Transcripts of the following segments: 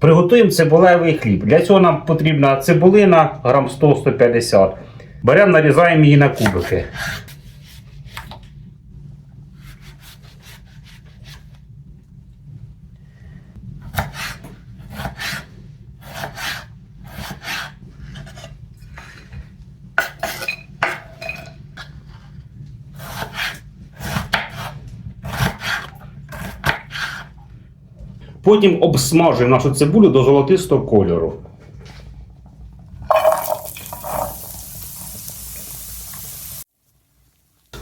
Приготуємо цибулевий хліб. Для цього нам потрібна цибулина, грам 100-150. Беремо, нарізаємо її на кубики. Потім обсмажуємо нашу цибулю до золотистого кольору.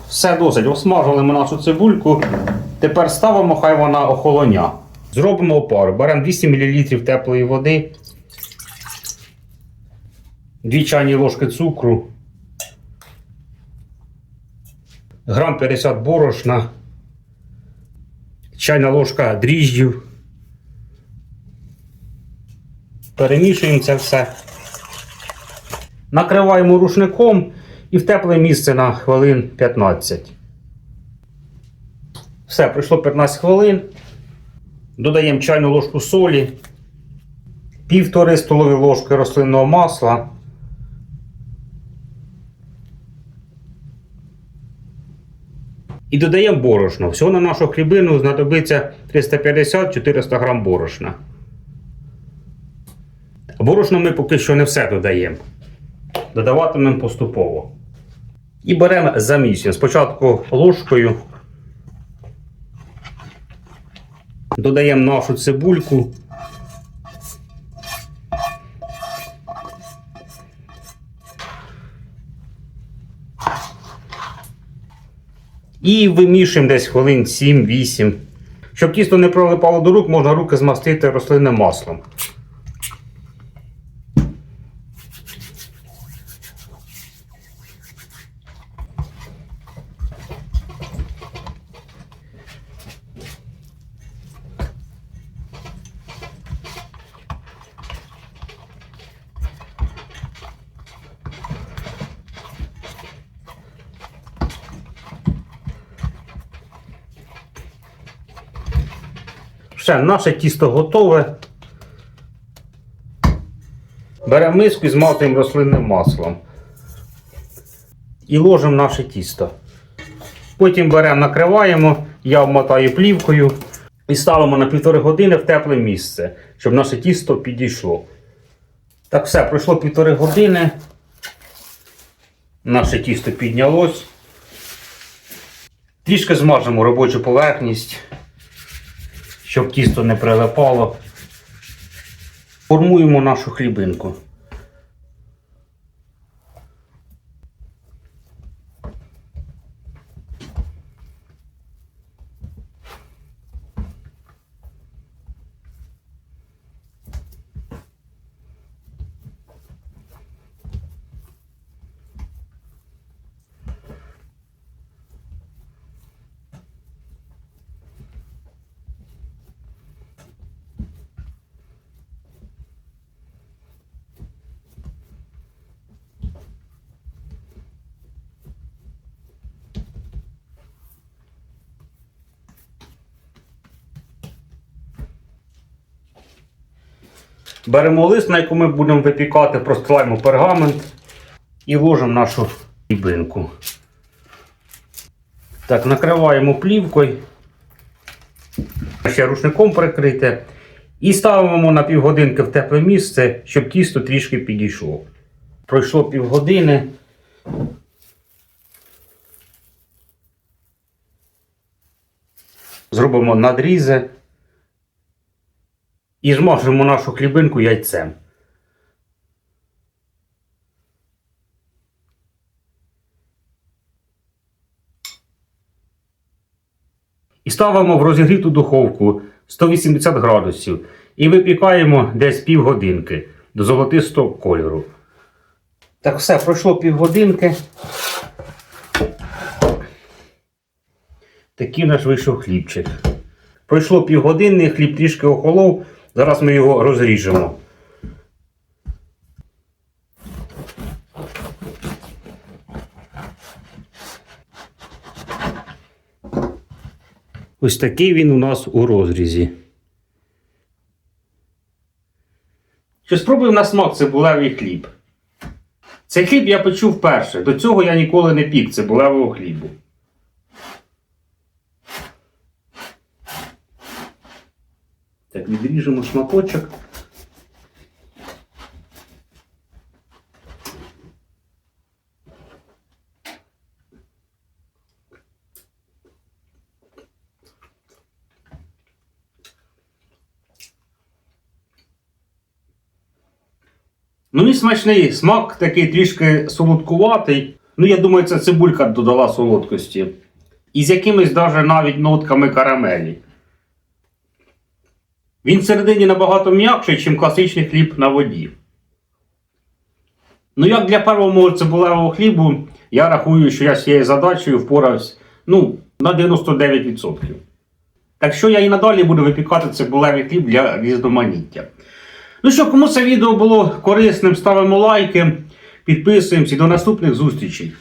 Все досить. Обсмажили ми нашу цибульку. Тепер ставимо, хай вона охолоня. Зробимо опару. Беремо 200 мл теплої води, 2 чайні ложки цукру, грам 50 борошна, чайна ложка дріжджів. Перемішуємо це все. Накриваємо рушником і в тепле місце на хвилин 15. Все, пройшло 15 хвилин. Додаємо чайну ложку солі, півтори столові ложки рослинного масла. І додаємо борошно. Всього на нашу хлібину знадобиться 350-400 грам борошна. Борошно ми поки що не все додаємо. Додаватимемо поступово. І беремо замісюємо. Спочатку ложкою. Додаємо нашу цибульку. І вимішуємо десь хвилин 7-8. Щоб тісто не прилипало до рук, можна руки змастити рослинним маслом. Все, наше тісто готове. Беремо миску і змалтуємо рослинним маслом. І ложимо наше тісто. Потім беремо, накриваємо, я обмотаю плівкою і ставимо на півтори години в тепле місце, щоб наше тісто підійшло. Так, все, пройшло півтори години. Наше тісто піднялось. Трішки змажемо робочу поверхність щоб тісто не прилипало. Формуємо нашу хлібинку. Беремо лист, на якому ми будемо випікати, простилаємо пергамент і ложимо нашу хлібинку. Так, накриваємо плівкою. Ще рушником прикрите. І ставимо на півгодинки в тепле місце, щоб тісто трішки підійшло. Пройшло півгодини. Зробимо надрізи і змажемо нашу хлібинку яйцем. І ставимо в розігріту духовку 180 градусів і випікаємо десь півгодинки до золотистого кольору. Так, все, пройшло півгодинки. Такий наш вийшов хлібчик. Пройшло півгодини, хліб трішки охолов. Зараз ми його розріжемо. Ось такий він у нас у розрізі. Що спробуємо на смак цибулевий хліб. Цей хліб я печу вперше. До цього я ніколи не пік цибулевого хлібу. Так, відріжемо шматочок. Ну, він смачний смак такий трішки солодкуватий. Ну, я думаю, це цибулька додала солодкості. І з якимись даже навіть нотками карамелі. Він всередині набагато м'якший, ніж класичний хліб на воді. Ну, як для першого мого цибулевого хлібу, я рахую, що я з цією задачею впорався ну, на 99%. Так що я і надалі буду випікати цибулевий хліб для різноманіття. Ну що, кому це відео було корисним, ставимо лайки, підписуємося і до наступних зустрічей.